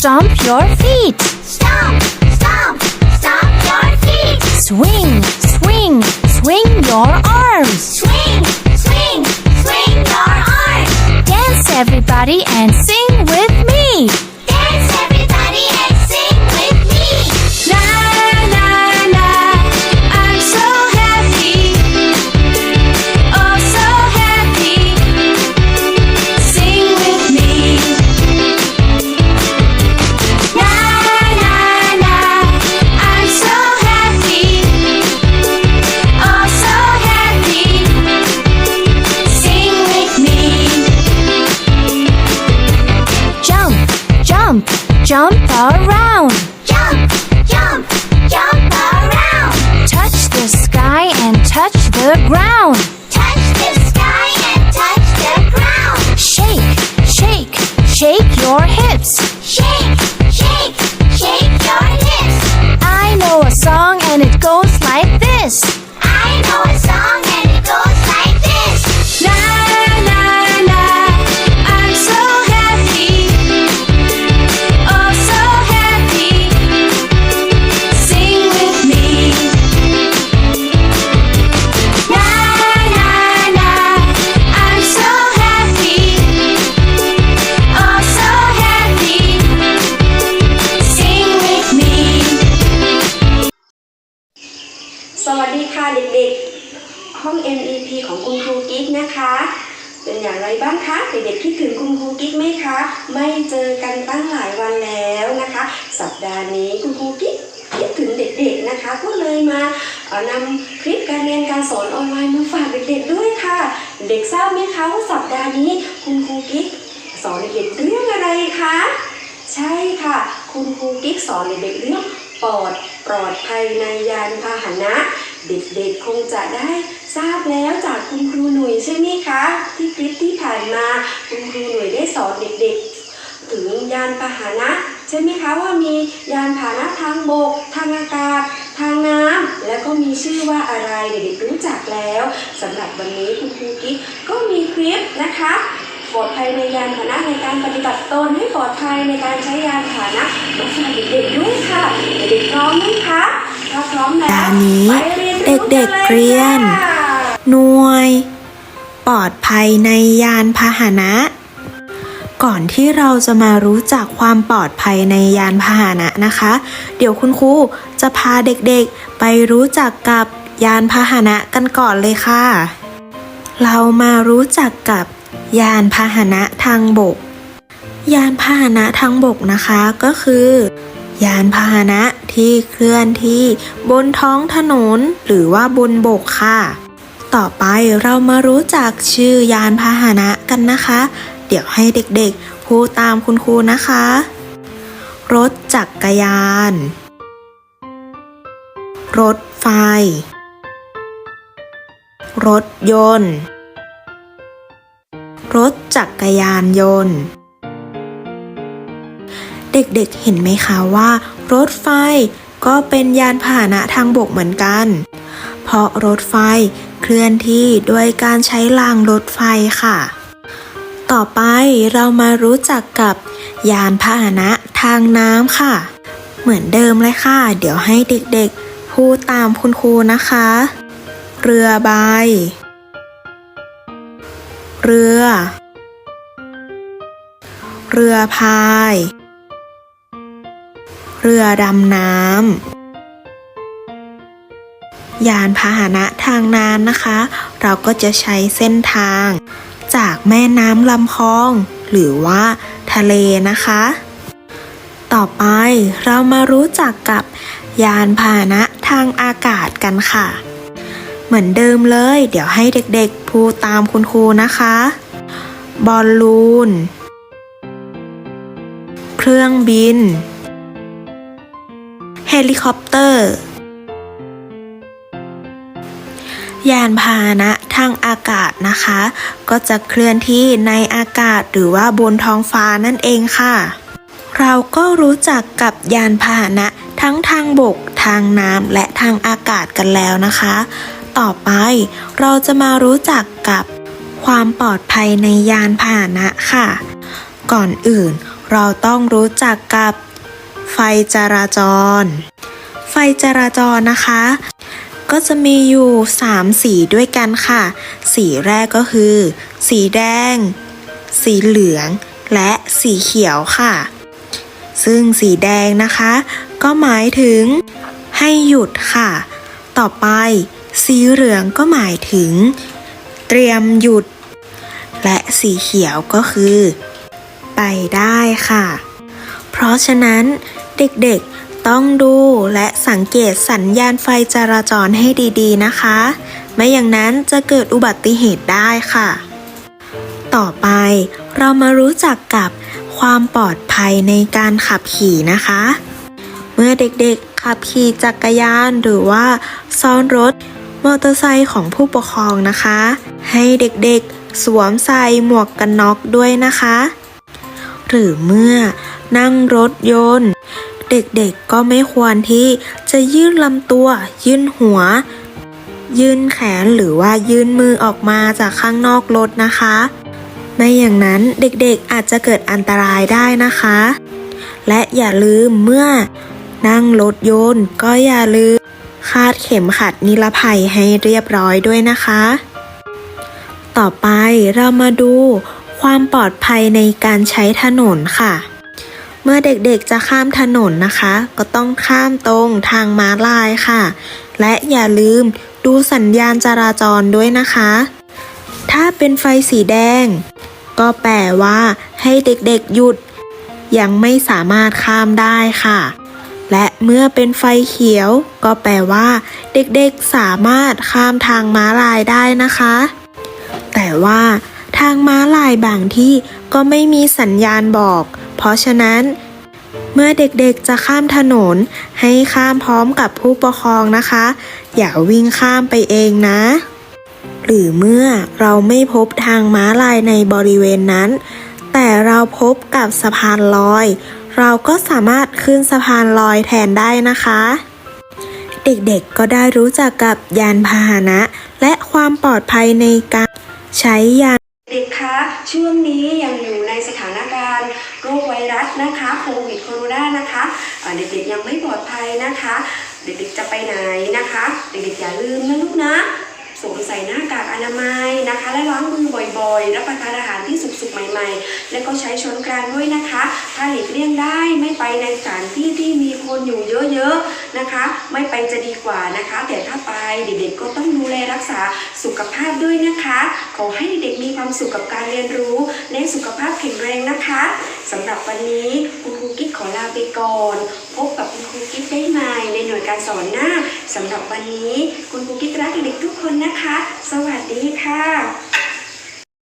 stomp your feet. Stomp, stomp, stomp your feet. Swing, swing, swing your arms. Swing, swing, swing your arms. Dance everybody and jump, around. Jump, jump, jump around. Touch the sky and touch the ground. Touch the sky and touch the ground. Shake, shake, shake your hips. Shake, อย่างไรบ้างคะ เด็กๆคิดถึงคุณครูกิ๊กไหมคะ ไม่เจอกันตั้งหลายวันแล้วนะคะ สัปดาห์นี้คุณครูกิ๊กคิดถึงเด็กๆนะคะ ก็เลยมาเอ่อนำคลิปการเรียนการสอนออนไลน์มาฝากเด็กๆด้วยค่ะ เด็กทราบไหมคะว่าสัปดาห์นี้คุณครูกิ๊กสอนเด็กเรื่องอะไรคะ ใช่ค่ะ คุณครูกิ๊กสอนเด็กเรื่องปลอดปลอดภัยในยานพาหนะ เด็กๆคงจะได้ ทราบแล้วจากคุณครูหนุ่ยใช่ไหมคะ ที่คลิปที่ผ่านมาคุณครูหนุ่ยได้สอนเด็กๆ ถึงยานพาหนะใช่ไหมคะว่ามียานพาหนะทางบก ทางอากาศ ทางน้ำและก็มีชื่อว่าอะไรเด็กๆรู้จักแล้วสำหรับวันนี้คุณครูกิ๊กก็มีคลิปนะคะปลอดภัยในยานพาหนะในการปฏิบัติตนให้ปลอดภัยในการใช้ยานพาหนะมาฝากเด็กๆด้วยค่ะเด็กๆพร้อมไหมคะถ้าพร้อมแล้วตอนนี้ไปเรียนรู้เด็กๆเรียนค่ะ หน่วย ปลอดภัยในยานพาหนะ ก่อนที่เราจะมารู้จักความปลอดภัยในยานพาหนะนะคะ เดี๋ยวคุณครูจะพาเด็กๆไปรู้จักกับยานพาหนะกันก่อนเลยค่ะ เรามารู้จักกับยานพาหนะทางบก ยานพาหนะทางบกนะคะก็คือ ยานพาหนะที่เคลื่อนที่บนท้องถนนหรือว่าบนบกค่ะ ต่อไปเรามารู้จักชื่อยานพาหนะกันนะคะ เดี๋ยวให้เด็กๆพูดตามคุณครูนะคะ รถจักรยาน รถไฟ รถยนต์ รถจักรยานยนต์ เด็กๆเห็นไหมคะว่า รถไฟก็เป็นยานพาหนะทางบกเหมือนกัน เพราะรถไฟ เคลื่อนที่ด้วยการใช้รางรถไฟค่ะ ต่อไปเรามารู้จักกับยานพาหนะทางน้ำค่ะ เหมือนเดิมเลยค่ะ เดี๋ยวให้เด็กๆพูดตามคุณครูนะคะ เรือใบ เรือ เรือพาย เรือดำน้ำ ยานพาหนะทางน้ำนะคะ เราก็จะใช้เส้นทาง จากแม่น้ำลำคลอง หรือว่าทะเลนะคะ ต่อไปเรามารู้จักกับยานพาหนะทางอากาศกันค่ะ เหมือนเดิมเลย เดี๋ยวให้เด็กๆพูดตามคุณครูนะคะ บอลลูน เครื่องบิน เฮลิคอปเตอร์ ยานพาหนะทางอากาศนะคะ ก็จะเคลื่อนที่ในอากาศหรือว่าบนท้องฟ้านั่นเองค่ะ เราก็รู้จักกับยานพาหนะทั้งทางบก ทางน้ำและทางอากาศกันแล้วนะคะ ต่อไปเราจะมารู้จักกับความปลอดภัยในยานพาหนะค่ะ ก่อนอื่นเราต้องรู้จักกับไฟจราจร ไฟจราจรนะคะ ก็จะมีอยู่ 3 สีด้วยกันค่ะ สีแรกก็คือ สีแดง สีเหลือง และสีเขียวค่ะ ซึ่งสีแดงนะคะ ก็หมายถึง ให้หยุดค่ะ ต่อไป สีเหลืองก็หมายถึง เตรียมหยุด และสีเขียวก็คือ ไปได้ค่ะ เพราะฉะนั้นเด็กๆ ต้องดูและสังเกตสัญญาณไฟจราจรให้ดีๆนะคะ ไม่อย่างนั้นจะเกิดอุบัติเหตุได้ค่ะ ต่อไปเรามารู้จักกับความปลอดภัยในการขับขี่นะคะ เมื่อเด็กๆขับขี่จักรยานหรือว่าซ้อนรถมอเตอร์ไซค์ของผู้ปกครองนะคะ ให้เด็กๆสวมใส่หมวกกันน็อกด้วยนะคะ หรือเมื่อนั่งรถยนต์ เด็กๆก็ไม่ควรที่จะยื่นลำตัว ยื่นหัว ยื่นแขนหรือว่ายื่นมือออกมาจากข้างนอกรถนะคะ ไม่อย่างนั้นเด็กๆอาจจะเกิดอันตรายได้นะคะ และอย่าลืมเมื่อนั่งรถยนต์ก็อย่าลืมคาดเข็มขัดนิรภัยให้เรียบร้อยด้วยนะคะ ต่อไปเรามาดูความปลอดภัยในการใช้ถนนค่ะ เมื่อเด็กๆจะข้ามถนนนะคะ ก็ต้องข้ามตรงทางม้าลายค่ะ และอย่าลืมดูสัญญาณจราจรด้วยนะคะ ถ้าเป็นไฟสีแดง ก็แปลว่า ให้เด็กๆหยุด ยังไม่สามารถข้ามได้ค่ะ และเมื่อเป็นไฟเขียว ก็แปลว่า เด็กๆสามารถข้ามทางม้าลายได้นะคะ แต่ว่า ทางม้าลายบางที่ก็ไม่มีสัญญาณบอก เพราะฉะนั้น เมื่อเด็กๆจะข้ามถนน ให้ข้ามพร้อมกับผู้ปกครองนะคะ อย่าวิ่งข้ามไปเองนะ หรือเมื่อเราไม่พบทางม้าลายในบริเวณนั้น แต่เราพบกับสะพานลอย เราก็สามารถขึ้นสะพานลอยแทนได้นะคะเด็กๆ ก็ได้รู้จักกับยานพาหนะ และความปลอดภัยในการใช้ยาน ช่วงนี้ยังอยู่ในสถานการณ์โรคไวรัสนะคะโควิดโคโรนานะคะเด็กๆยังไม่ปลอดภัยนะคะ เด็กๆจะไปไหนนะคะ เด็กๆอย่าลืมนะลูกนะ ใส่หน้ากากอนามัยนะคะ และล้างมือบ่อยๆ รับประทานอาหารที่สุกๆ ใหม่ ๆ และก็ใช้ช้อนกลางด้วยนะคะ ถ้าหลีกเลี่ยงได้ไม่ไปในสถานที่ที่มีคนอยู่เยอะๆนะคะ ไม่ไปจะดีกว่านะคะ แต่ถ้าไปเด็กๆก็ต้องดูแลรักษาสุขภาพด้วยนะคะ ขอให้เด็กๆมีความสุขกับการเรียนรู้และสุขภาพแข็งแรงนะคะ สำหรับวันนี้คุณครูกิ๊กขอลาไปก่อน พบกับคุณครูกิ๊กได้ใหม่ในหน่วยการสอนหน้าสำหรับวันนี้คุณครูกิ๊กรักเด็กทุกคนนะคะ สวัสดีค่ะ